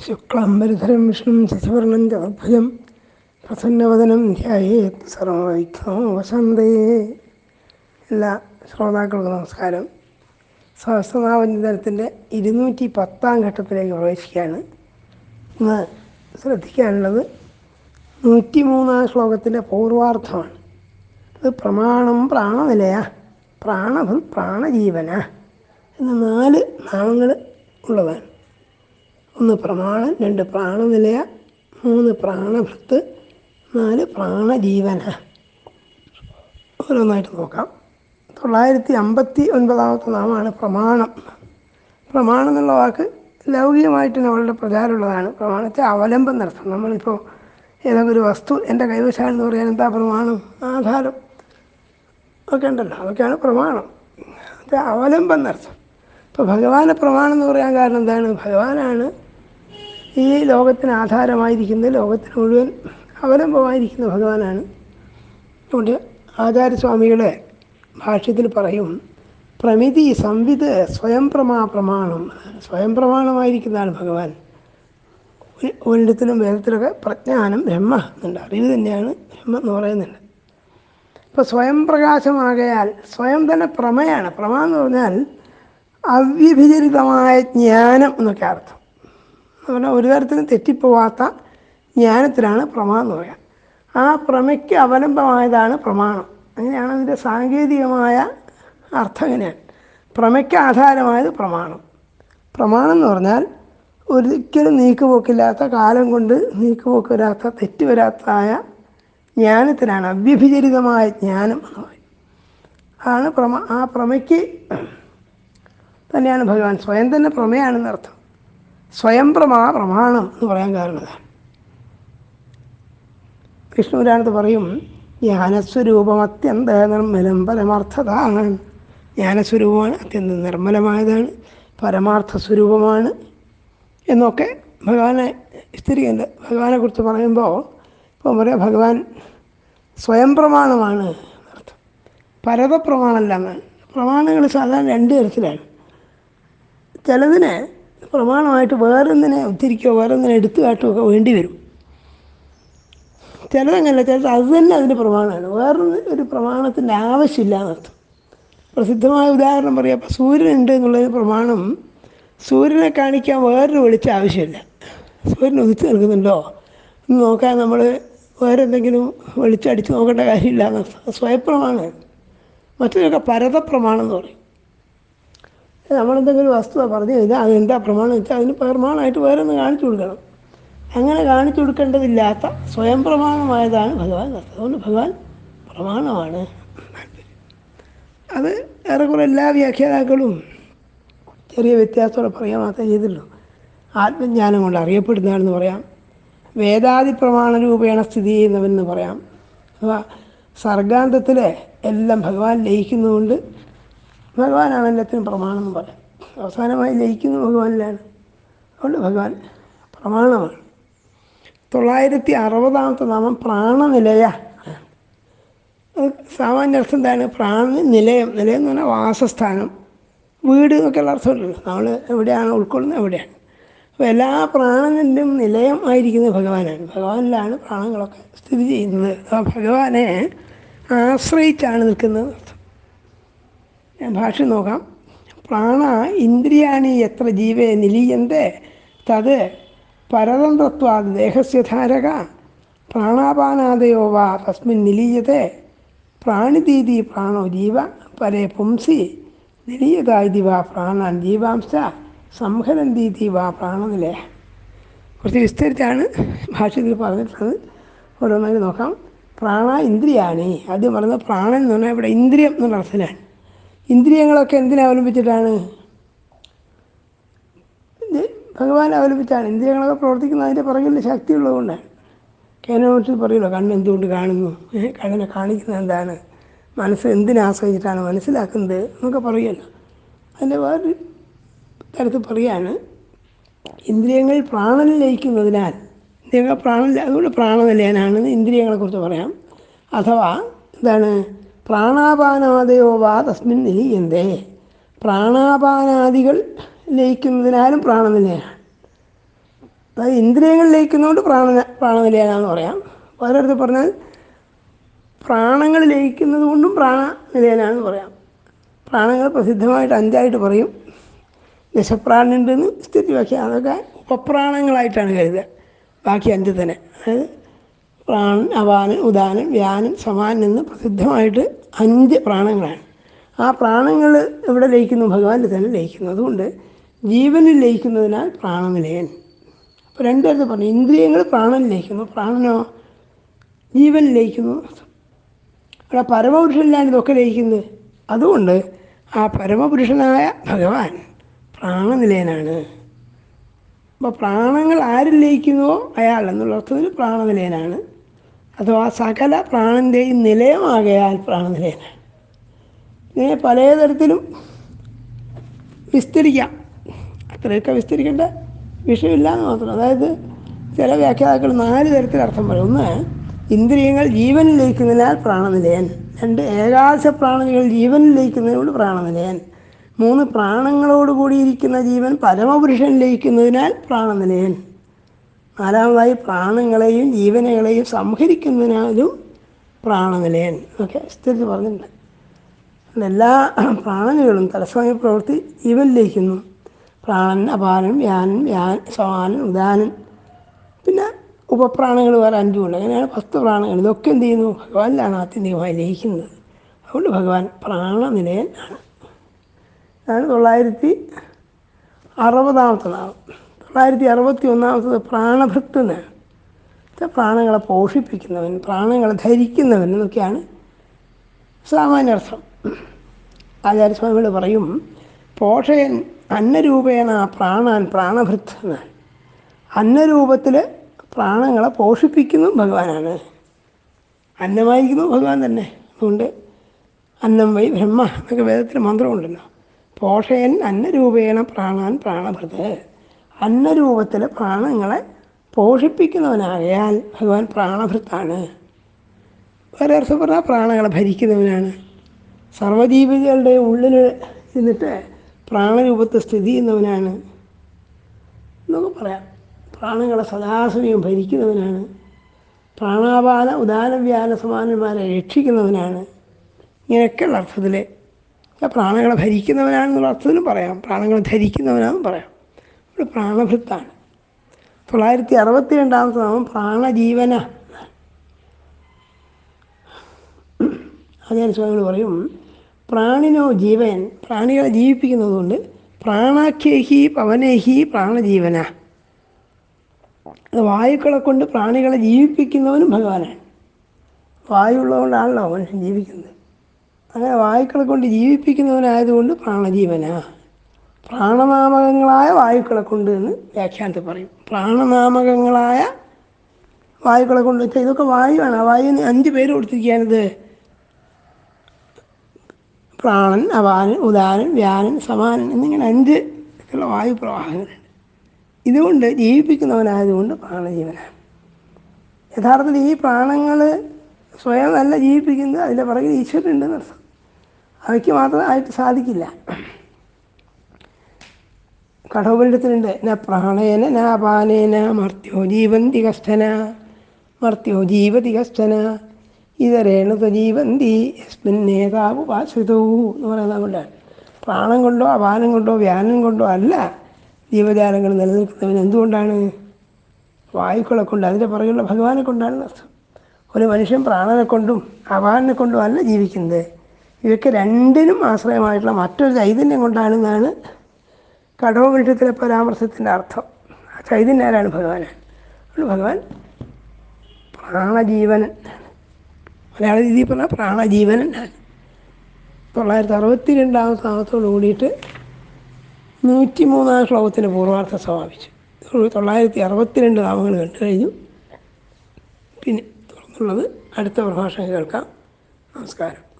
ശുക്ലാംബരധരം വിഷ്ണും ശശിവർണം ചതുർഭുജം പ്രസന്നവദനം ധ്യായേത് സർവൈക്നോ വസന്തയേ എല്ലാ ശ്രോതാക്കൾക്കും നമസ്കാരം. സഹസ്രനാമചിന്തനത്തിന്റെ ഇരുന്നൂറ്റി പത്താം ഘട്ടത്തിലേക്ക് പ്രവേശിക്കുകയാണ്. ഇന്ന് ശ്രദ്ധിക്കാനുള്ളത് നൂറ്റി മൂന്നാം ശ്ലോകത്തിന്റെ പൂർവാർത്ഥമാണ് അത് പ്രമാണം പ്രാണനിലയ. പ്രാണഭ പ്രാണജീവന. എന്ന നാല് നാമങ്ങൾ ഉള്ളതാണ്. ഒന്ന് പ്രമാണം രണ്ട് പ്രാണനിലയ മൂന്ന് പ്രാണഭൃത്ത് നാല് പ്രാണജീവന. ഓരോന്നായിട്ട് നോക്കാം. തൊള്ളായിരത്തി അമ്പത്തി ഒൻപതാമത്തെ നാമമാണ് പ്രമാണം. പ്രമാണം എന്നുള്ള വാക്ക് ലൗകികമായിട്ട് നമ്മളുടെ പ്രചാരമുള്ളതാണ്. പ്രമാണത്തെ അവലംബം നടത്തണം. നമ്മളിപ്പോൾ ഏതെങ്കിലും ഒരു വസ്തു എന്റെ കൈവശാലെന്ന് പറയാൻ എന്താ പ്രമാണം? ആധാരം. ഒക്കെ ഉണ്ടല്ലോ. അതൊക്കെയാണ് പ്രമാണം. അവലംബം നടത്തും ഇപ്പോൾ ഭഗവാനെ പ്രമാണം എന്ന് പറയാൻ കാരണം എന്താണ്? ഭഗവാനാണ് ഈ ലോകത്തിന് ആധാരമായിരിക്കുന്നത് ലോകത്തിന് മുഴുവൻ അവലംബമായിരിക്കുന്ന ഭഗവാനാണ്. അതുകൊണ്ട് ആചാര്യസ്വാമികളെ ഭാഷ്യത്തിൽ പറയും പ്രമിതി സംവിത് സ്വയം പ്രമാ പ്രമാണം. സ്വയം പ്രമാണമായിരിക്കുന്നതാണ് ഭഗവാൻ. ഒരിടത്തിലും വേദത്തിലൊക്കെ പ്രജ്ഞാനം ബ്രഹ്മ എന്നുണ്ട്. അറിവ് തന്നെയാണ് ബ്രഹ്മ എന്ന് പറയുന്നുണ്ട്. ഇപ്പോൾ സ്വയം പ്രകാശമാകയാൽ സ്വയം തന്നെ പ്രമയാണ്. പ്രമ എന്ന് പറഞ്ഞാൽ അവ്യഭിചരിതമായ ജ്ഞാനം എന്നൊക്കെ അർത്ഥം. എന്ന് ഒരു തരത്തിലും തെറ്റിപ്പോവാത്ത ജ്ഞാനത്തിലാണ് പ്രമാണം എന്ന് പറയുക ആ പ്രമയ്ക്ക് അവലംബമായതാണ് പ്രമാണം. അങ്ങനെയാണ് അതിന്റെ സാങ്കേതികമായ അർത്ഥം അങ്ങനെയാണ് പ്രമയ്ക്ക് ആധാരമായത് പ്രമാണം. പ്രമാണം എന്ന് പറഞ്ഞാൽ ഒരിക്കലും നീക്കുപോക്കില്ലാത്ത കാലം കൊണ്ട് നീക്കുപോക്ക് വരാത്ത തെറ്റ് വരാത്തതായ ജ്ഞാനത്തിനാണ് അവ്യഭിചരിതമായ ജ്ഞാനം എന്ന് പറയും. അതാണ് പ്രമ ആ പ്രമയ്ക്ക് തന്നെയാണ് ഭഗവാൻ സ്വയം തന്നെ പ്രമേയാണെന്ന് അർത്ഥം സ്വയം പ്രമാ പ്രമാണം എന്ന് പറയാൻ കാരണം വിഷ്ണുപുരാണത്ത് പറയും ജ്ഞാനസ്വരൂപം അത്യന്ത നിർമ്മലം പരമാർത്ഥതാണ്. ജ്ഞാനസ്വരൂപമാണ് അത്യന്തം നിർമ്മലമായതാണ് പരമാർത്ഥ സ്വരൂപമാണ് എന്നൊക്കെ ഭഗവാനെ സ്ഥിരീകരിക്കുന്നത് ഭഗവാനെ കുറിച്ച് പറയുമ്പോൾ ഇപ്പം പറയാം ഭഗവാൻ സ്വയം പ്രമാണമാണ് എന്നർത്ഥം. പരതപ്രമാണമല്ല എന്നാണ് പ്രമാണങ്ങൾ സാധാരണ രണ്ട് തരത്തിലാണ്. ചിലതിന് പ്രമാണമായിട്ട് വേറൊന്നിനെ ഉദ്ധരിക്കുകയോ വേറൊന്നിനെ എടുത്തു കാട്ടുകയൊക്കെ വേണ്ടി വരും. ചിലതങ്ങനല്ല ചിലത് അത് തന്നെ അതിന്റെ പ്രമാണമാണ്. വേറൊരു ഒരു പ്രമാണത്തിന്റെ ആവശ്യമില്ല എന്നർത്ഥം. പ്രസിദ്ധമായ ഉദാഹരണം പറയാം അപ്പോൾ സൂര്യനുണ്ട് എന്നുള്ളതിന് പ്രമാണം സൂര്യനെ കാണിക്കാൻ വേറൊരു വെളിച്ചം ആവശ്യമില്ല. സൂര്യൻ ഉദിച്ചു നിൽക്കുന്നുണ്ടോ എന്ന് നോക്കാൻ നമ്മൾ വേറെ എന്തെങ്കിലും വെളിച്ചം അടിച്ച് നോക്കേണ്ട കാര്യമില്ല എന്നർത്ഥം. സ്വയപ്രമാണമാണ്. മറ്റൊരൊക്കെ പരതപ്രമാണം എന്ന് പറയും. നമ്മളെന്തെങ്കിലും വസ്തു പറഞ്ഞു കഴിഞ്ഞാൽ അതെന്താ പ്രമാണം വെച്ചാൽ അതിന് പ്രമാണമായിട്ട് വേറെ ഒന്ന് കാണിച്ചു കൊടുക്കണം. അങ്ങനെ കാണിച്ചു കൊടുക്കേണ്ടതില്ലാത്ത സ്വയം പ്രമാണമായതാണ് ഭഗവാൻ അതുകൊണ്ട് ഭഗവാൻ പ്രമാണമാണ്. അത് ഏറെക്കുറെ എല്ലാ വ്യാഖ്യാതാക്കളും ചെറിയ വ്യത്യാസത്തോടെ പറയാൻ മാത്രമേ ചെയ്തുള്ളൂ. ആത്മജ്ഞാനം കൊണ്ട് അറിയപ്പെടുന്നതാണെന്ന് പറയാം. വേദാദി പ്രമാണ രൂപേണ സ്ഥിതി ചെയ്യുന്നവെന്ന് പറയാം. അഥവാ സർഗാന്തത്തിലെ എല്ലാം ഭഗവാൻ ലയിക്കുന്നതുകൊണ്ട് ഭഗവാനാണ് എല്ലാത്തിനും പ്രമാണം എന്ന് പറയാം. അവസാനമായി ലയിക്കുന്ന ഭഗവാനിലാണ്. അതുകൊണ്ട് ഭഗവാൻ പ്രമാണമാണ്. തൊള്ളായിരത്തി അറുപതാമത്തെ നാമം പ്രാണനിലയ. സാമാന്യ അർത്ഥം എന്താണ്? പ്രാണ നിലയം നിലയം എന്ന് പറഞ്ഞാൽ വാസസ്ഥാനം. വീട് എന്നൊക്കെയുള്ള അർത്ഥമുണ്ടല്ലോ നമ്മൾ എവിടെയാണ് ഉൾക്കൊള്ളുന്നത് എവിടെയാണ്? അപ്പോൾ എല്ലാ പ്രാണനിലും നിലയം ആയിരിക്കുന്നത് ഭഗവാനാണ്. ഭഗവാനിലാണ് പ്രാണങ്ങളൊക്കെ സ്ഥിതി ചെയ്യുന്നത്. ആ ഭഗവാനെ ആശ്രയിച്ചാണ് നിൽക്കുന്നത്. ഭാഷ നോക്കാം. പ്രാണ ഇന്ദ്രിയാണി എത്ര ജീവേ നിലീയന്തെ. തത് പരതന്ത്രത്വാത് ദേഹസ്യധാരക. പ്രാണാപാനാദയോ വാ തസ്മിൻ നിലീയത്തെ പ്രാണിതീതി പ്രാണോ ജീവ പരേ പുംസി. നിലീയതായി വാ പ്രാണാൻ ജീവാംശ. സംഹരന്തീതി വാ പ്രാണനിലേ. കുറച്ച് വിസ്തരിച്ചാണ് ഭാഷയിൽ പറഞ്ഞിട്ടുള്ളത്. ഓരോന്നായി നോക്കാം. പ്രാണ ഇന്ദ്രിയാണി. ആദ്യം പറഞ്ഞത് പ്രാണൻ എന്ന് പറഞ്ഞാൽ ഇവിടെ ഇന്ദ്രിയം എന്നുള്ള അർത്ഥത്തിലാണ് ഇന്ദ്രിയങ്ങളൊക്കെ എന്തിനെ അവലംബിച്ചിട്ടാണ്? ഭഗവാൻ അവലംബിച്ചാണ്. ഇന്ദ്രിയങ്ങളൊക്കെ പ്രവർത്തിക്കുന്നത് അതിന്റെ പുറകിൽ ശക്തിയുള്ളതുകൊണ്ടാണ് കേനോട്ടിൽ പറയുമല്ലോ കണ്ണ് എന്തുകൊണ്ട് കാണുന്നു? കണ്ണിനെ കാണിക്കുന്നത് എന്താണ്? മനസ്സ് എന്തിനെ ആശ്രയിച്ചിട്ടാണ് മനസ്സിലാക്കുന്നത് എന്നൊക്കെ പറയുമല്ലോ. അതിന്റെ വേറൊരു തരത്തിൽ പറയാണ് ഇന്ദ്രിയങ്ങൾ പ്രാണനിൽ ലയിക്കുന്നതിനാൽ ഇന്ദ്രിയങ്ങൾ പ്രാണനിൽ അതുകൊണ്ട് പ്രാണനിലയനാണെന്ന് ഇന്ദ്രിയങ്ങളെക്കുറിച്ച് പറയാം. അഥവാ എന്താണ്? പ്രാണാപാനാദയോ വാ തസ്മിൻ നിലീയന്തേ. പ്രാണാപാനാദികൾ ലയിക്കുന്നതിനാലും പ്രാണനിലയാണ്. അതായത് ഇന്ദ്രിയങ്ങൾ ലയിക്കുന്നതുകൊണ്ട് പ്രാണ പ്രാണനിലയാണെന്ന് പറയാം. വേറൊരിടത്ത് പറഞ്ഞാൽ പ്രാണങ്ങൾ ലയിക്കുന്നത് കൊണ്ടും പ്രാണനിലയനാണെന്ന് പറയാം. പ്രാണങ്ങൾ പ്രസിദ്ധമായിട്ട് അഞ്ചായിട്ട് പറയും. ദശപ്രാണുണ്ടെന്ന് സ്ഥിതി പക്ഷേ അതൊക്കെ ഉപപ്രാണങ്ങളായിട്ടാണ് കരുതുക. ബാക്കി അഞ്ച് തന്നെ അതായത് പ്രാണൻ അപാനൻ ഉദാനൻ വ്യാനൻ സമാനൻ എന്ന് പ്രസിദ്ധമായിട്ട് അഞ്ച് പ്രാണങ്ങളാണ്. ആ പ്രാണങ്ങൾ എവിടെ ലയിക്കുന്നു? ഭഗവാന്റെ തന്നെ ലയിക്കുന്നു. അതുകൊണ്ട് ജീവനിൽ ലയിക്കുന്നതിനാൽ പ്രാണനിലയൻ. അപ്പോൾ രണ്ടുപേരത്തെ പറഞ്ഞു ഇന്ദ്രിയങ്ങൾ പ്രാണനിൽ ലയിക്കുന്നു. പ്രാണനോ ജീവനിൽ ലയിക്കുന്നു. അവിടെ പരമപുരുഷനിലാണ് ഇതൊക്കെ ലയിക്കുന്നത്. അതുകൊണ്ട് ആ പരമപുരുഷനായ ഭഗവാൻ പ്രാണനിലയനാണ്. അപ്പോൾ പ്രാണങ്ങൾ ആരിൽ ലയിക്കുന്നുവോ? അയാൾ എന്നുള്ള അർത്ഥത്തിൽ പ്രാണനിലയനാണ്. അഥവാ സകല പ്രാണന്റെയും നിലയമാകയാൽ പ്രാണനിലയനാണ്. ഇതിനെ പലതരത്തിലും വിസ്തരിക്കാം. അത്രയൊക്കെ വിസ്തരിക്കേണ്ട വിഷയമില്ല എന്ന് മാത്രം. അതായത് ചില വ്യാഖ്യാതാക്കൾ നാല് തരത്തിൽ അർത്ഥം പറയും. ഒന്ന് ഇന്ദ്രിയങ്ങൾ ജീവനിൽ ലയിക്കുന്നതിനാൽ പ്രാണനിലയൻ. രണ്ട് ഏകാശ പ്രാണനികൾ ജീവനിൽ ലയിക്കുന്നതിനോട് പ്രാണനിലയൻ. മൂന്ന് പ്രാണങ്ങളോട് കൂടിയിരിക്കുന്ന ജീവൻ പരമപുരുഷൻ ലയിക്കുന്നതിനാൽ പ്രാണനിലയൻ. നാലാമതായി പ്രാണങ്ങളെയും ജീവനുകളെയും സംഹരിക്കുന്നതിനാലും പ്രാണനിലയൻ. ഒക്കെ സ്ഥിതി പറഞ്ഞിട്ടുണ്ട്. എല്ലാ പ്രാണനുകളും തലസ്വാമി പ്രവൃത്തി ജീവൻ ലയിക്കുന്നു. പ്രാണൻ അപാനൻ വ്യാനൻ വ്യാൻ സമാനൻ ഉദാനൻ. പിന്നെ ഉപപ്രാണങ്ങൾ വേറെ അഞ്ചുമുണ്ട്. അങ്ങനെയാണ് പത്ത് പ്രാണങ്ങൾ. ഇതൊക്കെ എന്ത് ചെയ്യുന്നു? ഭഗവാനിലാണ് ആത്യന്തികമായി ലയിക്കുന്നത്. അതുകൊണ്ട് ഭഗവാൻ പ്രാണനിലയൻ ആണ് അതാണ് തൊള്ളായിരത്തി അറുപതാമത്തെ നാമം തൊള്ളായിരത്തി അറുപത്തി ഒന്നാമത്തത് പ്രാണഭൃത്ത് പ്രാണങ്ങളെ പോഷിപ്പിക്കുന്നവൻ പ്രാണങ്ങളെ ധരിക്കുന്നവൻ എന്നൊക്കെയാണ് സാമാന്യർത്ഥം. ആചാര്യസ്വാമികൾ പറയും പോഷയൻ അന്നരൂപേണ പ്രാണാൻ പ്രാണഭൃത്തന് അന്നരൂപത്തിൽ പ്രാണങ്ങളെ പോഷിപ്പിക്കുന്നു ഭഗവാനാണ്. അന്നമായിരിക്കുന്നു ഭഗവാൻ തന്നെ. അതുകൊണ്ട് അന്നം വൈ ബ്രഹ്മ എന്നൊക്കെ വേദത്തിൽ മന്ത്രമുണ്ടല്ലോ പോഷയൻ അന്നരൂപേണ പ്രാണാൻ പ്രാണഭൃത് അന്നരൂപത്തിൽ പ്രാണങ്ങളെ പോഷിപ്പിക്കുന്നവനാകയാൽ ഭഗവാൻ പ്രാണഭൃത്താണ്. വേറെ അർത്ഥം പറഞ്ഞാൽ പ്രാണങ്ങളെ ഭരിക്കുന്നവനാണ്. സർവജീവികളുടെ ഉള്ളിൽ ഇരുന്നിട്ട് പ്രാണരൂപത്തെ സ്ഥിതി ചെയ്യുന്നവനാണ്. എന്നൊക്കെ പറയാം പ്രാണങ്ങളെ സദാസമയം ഭരിക്കുന്നവനാണ്. പ്രാണാപാന ഉദാനവ്യാന സമാനന്മാരെ രക്ഷിക്കുന്നവനാണ്. ഇങ്ങനെയൊക്കെയുള്ള അർത്ഥത്തിൽ പ്രാണങ്ങളെ ഭരിക്കുന്നവനാണെന്നുള്ള അർത്ഥത്തിലും പറയാം പ്രാണങ്ങളെ ധരിക്കുന്നവനാണെന്നും പറയാം. ഇവിടെ പ്രാണഭൃത്താണ്. തൊള്ളായിരത്തി അറുപത്തി രണ്ടാമത്തെ നാമം പ്രാണജീവന. അതേ സ്വാമികൾ പറയും പ്രാണിനോ ജീവൻ പ്രാണികളെ ജീവിപ്പിക്കുന്നതുകൊണ്ട് പ്രാണാഖ്യേഹി പവനേഹി പ്രാണജീവന. അത് വായുക്കളെ കൊണ്ട് പ്രാണികളെ ജീവിപ്പിക്കുന്നവനും ഭഗവാനാണ്. വായു ഉള്ളതുകൊണ്ടാണല്ലോ മനുഷ്യൻ ജീവിക്കുന്നത്. അങ്ങനെ വായുക്കളെ കൊണ്ട് ജീവിപ്പിക്കുന്നവനായതുകൊണ്ട് പ്രാണജീവന. പ്രാണനാമകങ്ങളായ വായുക്കളെ കൊണ്ട് എന്ന് വ്യാഖ്യാനത്തിൽ പറയും. പ്രാണനാമകങ്ങളായ വായുക്കളെ കൊണ്ട് ഇതൊക്കെ വായുവാണ്. ആ വായുവിന് അഞ്ച് പേര് കൊടുത്തിരിക്കുകയാണിത്. പ്രാണൻ അപാനൻ ഉദാനൻ വ്യാനൻ സമാനൻ എന്നിങ്ങനെ അഞ്ച് ഉള്ള വായു പ്രവാഹങ്ങളുണ്ട് ഇതുകൊണ്ട് ജീവിപ്പിക്കുന്നവനായതുകൊണ്ട് പ്രാണജീവനാണ്. യഥാർത്ഥത്തിൽ ഈ പ്രാണങ്ങൾ സ്വയം നല്ല ജീവിപ്പിക്കുന്നത് അതിന്റെ പുറകിൽ ഈശ്വരനുണ്ടെന്ന് അവയ്ക്ക് മാത്രമായിട്ട് സാധിക്കില്ല. കഠോപരിടത്തിലുണ്ട് ന പ്രാണേന നാപാനേന അപാനേന മർത്യോ ജീവന്തി കഷ്ടന മർത്യോ ജീവതി കഷ്ടന ഇതരേണ ജീവന്തി യസ്മിന്നേതാവ് ഉപാശ്രിതവും എന്ന് പറയുന്നത് കൊണ്ടാണ് പ്രാണം കൊണ്ടോ അപാനം കൊണ്ടോ വ്യാനം കൊണ്ടോ അല്ല ജീവജാലങ്ങൾ നിലനിൽക്കുന്നവൻ എന്തുകൊണ്ടാണ്? വായുക്കളെ കൊണ്ട് അതിന്റെ പുറകെയുള്ള ഭഗവാനെ കൊണ്ടാണ് അർത്ഥം ഒരു മനുഷ്യൻ പ്രാണനെ കൊണ്ടും അപാനെ കൊണ്ടും അല്ല ജീവിക്കുന്നത്. ഇവയ്ക്ക് രണ്ടിനും ആശ്രയമായിട്ടുള്ള മറ്റൊരു ചൈതന്യം കൊണ്ടാണെന്നാണ് കഠോപനിഷത്തിലെ പരാമർശത്തിന്റെ അർത്ഥം. ആ ചൈതന്യം ആരാണ് ഭഗവാനാണ്. അതുകൊണ്ട് ഭഗവാൻ പ്രാണജീവനൻ മലയാള രീതിയിൽ പറഞ്ഞാൽ പ്രാണജീവനൻ തൊള്ളായിരത്തി അറുപത്തി രണ്ടാം സ്ഥാനത്തോട് കൂടിയിട്ട് നൂറ്റി മൂന്നാം ശ്ലോകത്തിന്റെ പൂർവാർത്ഥം സമാപിച്ചു. തൊള്ളായിരത്തി അറുപത്തിരണ്ട് നാമങ്ങൾ കണ്ടു കഴിഞ്ഞു. പിന്നെ തുറന്നുള്ളത് അടുത്ത പ്രഭാഷണം കേൾക്കാം. നമസ്കാരം.